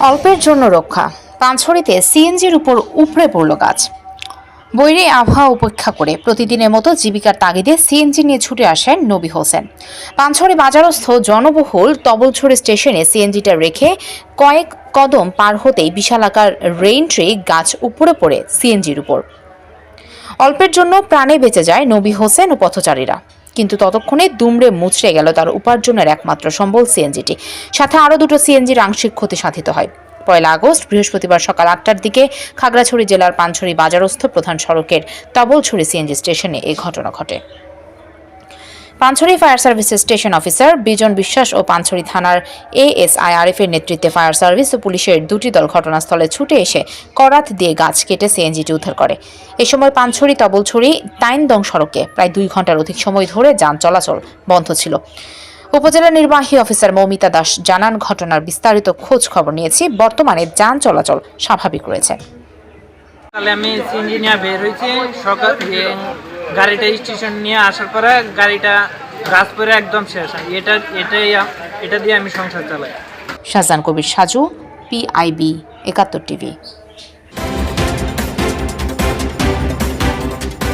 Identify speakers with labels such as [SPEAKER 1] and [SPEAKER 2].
[SPEAKER 1] অল্পের জন্য রক্ষা। পাঁচছড়িতে সিএনজির উপর উপড়ে পড়ল গাছ। বৈরী আবহাওয়া উপেক্ষা করে প্রতিদিনের মতো জীবিকার তাগিদে সিএনজি নিয়ে ছুটে আসেন নবী হোসেন। পাঁচছড়ি বাজারস্থ জনবহুল তবলছড়ি স্টেশনে সিএনজিটা রেখে কয়েক কদম পার হতেই বিশালাকার রেইন ট্রি গাছ উপরে পড়ে সিএনজির উপর। অল্পের জন্য প্রাণে বেঁচে যায় নবী হোসেন ও পথচারীরা। কিন্তু ততক্ষণে দুমড়ে মুচড়ে গেল তার উপার্জনের একমাত্র সম্বল সিএনজিটি। সাথে আরও দুটো সিএনজির আংশিক ক্ষতি সাধিত হয়। পয়লা আগস্ট, বৃহস্পতিবার সকাল আটটার দিকে খাগড়াছড়ি জেলার পানছড়ি বাজারস্থ প্রধান সড়কের তবলছড়ি সিএনজি স্টেশনে এই ঘটনা ঘটে। পানছড়ি ফায়ার সার্ভিসের স্টেশন অফিসার বিজন বিশ্বাস ও পানছড়ি থানার এএসআই আরিফ এর নেতৃত্বে ফায়ার সার্ভিস ও পুলিশের দুটি দল ঘটনাস্থলে ছুটে এসে করাত দিয়ে গাছ কেটে সিএনজিটি উদ্ধার করে। এ সময় পানছড়ি তবলছড়ি টাইনদং সড়কে প্রায় দুই ঘণ্টার অধিক সময় ধরে যান চলাচল বন্ধ ছিল। উপজেলা নির্বাহী অফিসার মৌমিতা দাস জানান, ঘটনার বিস্তারিত খোঁজ খবর নিয়েছি। বর্তমানে যান চলাচল স্বাভাবিক রয়েছে।
[SPEAKER 2] আমি বের হয়েছি, সকাল গাড়িটা স্টেশন নিয়ে আসার পরে গাড়িটা গাছ পরে একদম শেষ। এটা এটাই এটা দিয়ে আমি সংসার চালাই।
[SPEAKER 1] Shahjahan Kabir Saju, PIB Ekattor TV.